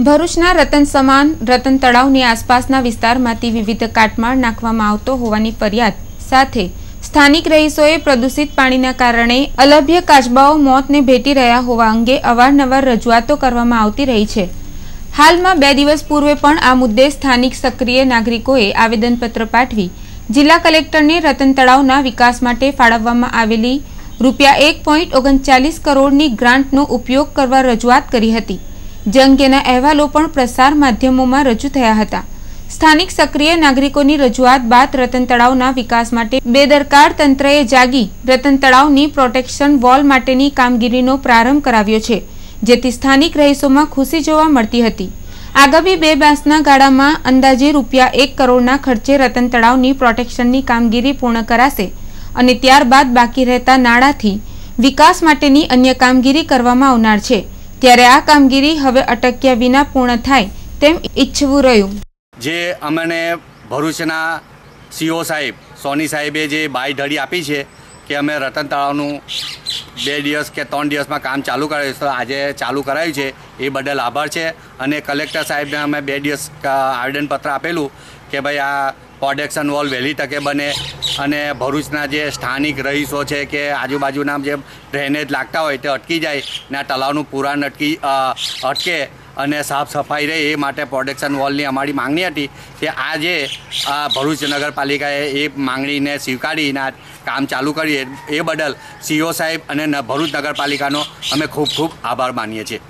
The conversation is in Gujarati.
ભરૂચના રતન સમાન રતન તળાવની આસપાસના વિસ્તારમાંથી વિવિધ કાટમાળ નાખવામાં આવતો હોવાની ફરિયાદ સાથે સ્થાનિક રહીશોએ પ્રદૂષિત પાણીના કારણે અલભ્ય કાચબાઓ મોતને ભેટી રહ્યા હોવા અંગે અવારનવાર રજૂઆતો કરવામાં આવતી રહી છે. હાલમાં બે દિવસ પૂર્વે પણ આ મુદ્દે સ્થાનિક સક્રિય નાગરિકોએ આવેદનપત્ર પાઠવી જિલ્લા કલેક્ટરને રતન તળાવના વિકાસ માટે ફાળવવામાં આવેલી રૂપિયા એક ઓગણચાલીસ કરોડની ગ્રાન્ટનો ઉપયોગ કરવા રજૂઆત કરી હતી. જે અહેવાલો પણ પ્રસાર માધ્યમોમાં રજૂ થયા હતા. સ્થાનિક સક્રિય નાગરિકોની રજૂઆત બાદ રતન તળાવના વિકાસ માટે બેદરકાર તંત્રએ જાગી રતન તળાવની પ્રોટેક્શન વોલ માટેની કામગીરીનો પ્રારંભ કરાવ્યો છે, જેથી સ્થાનિક રહીશોમાં ખુશી જોવા મળતી હતી. આગામી બે માસના ગાળામાં અંદાજે રૂપિયા એક કરોડના ખર્ચે રતન તળાવની પ્રોટેક્શનની કામગીરી પૂર્ણ કરાશે અને ત્યારબાદ બાકી રહેતા નાણાંથી વિકાસ માટેની અન્ય કામગીરી કરવામાં આવનાર છે. ત્યારે આ કામગીરી હવે અટક્યા વિના પૂર્ણ થાય તેમ ઈચ્છવું રહ્યું. જે અમને ભરૂચના સીઓ સાહેબ, સોની સાહેબે જે બાય ઢળી આપી છે કે અમે રતન તળાવનું બે દિવસ કે ત્રણ દિવસમાં કામ ચાલુ કરાવ્યું તો આજે ચાલુ કરાયું છે, એ બદલ આભાર છે. અને કલેક્ટર સાહેબને અમે બે દિવસ આવેદનપત્ર આપેલું કે ભાઈ આ પ્રોડક્શન વોલ વહેલી તકે બને અને ભરૂચના જે સ્થાનિક રહીશો છે કે આજુબાજુના જે ડ્રેનેજ લાગતા હોય તે અટકી જાય ને આ તળાવનું પુરાણ અટકી અટકે અને સાફ સફાઈ રહે એ માટે પ્રોડક્શન વોલની અમારી માંગણી હતી કે આજે આ ભરૂચ નગરપાલિકાએ એ માંગણીને સ્વીકારીને કામ ચાલુ કરી એ બદલ સીઓ સાહેબ અને ભરૂચ નગરપાલિકાનો અમે ખૂબ ખૂબ આભાર માનીએ છીએ.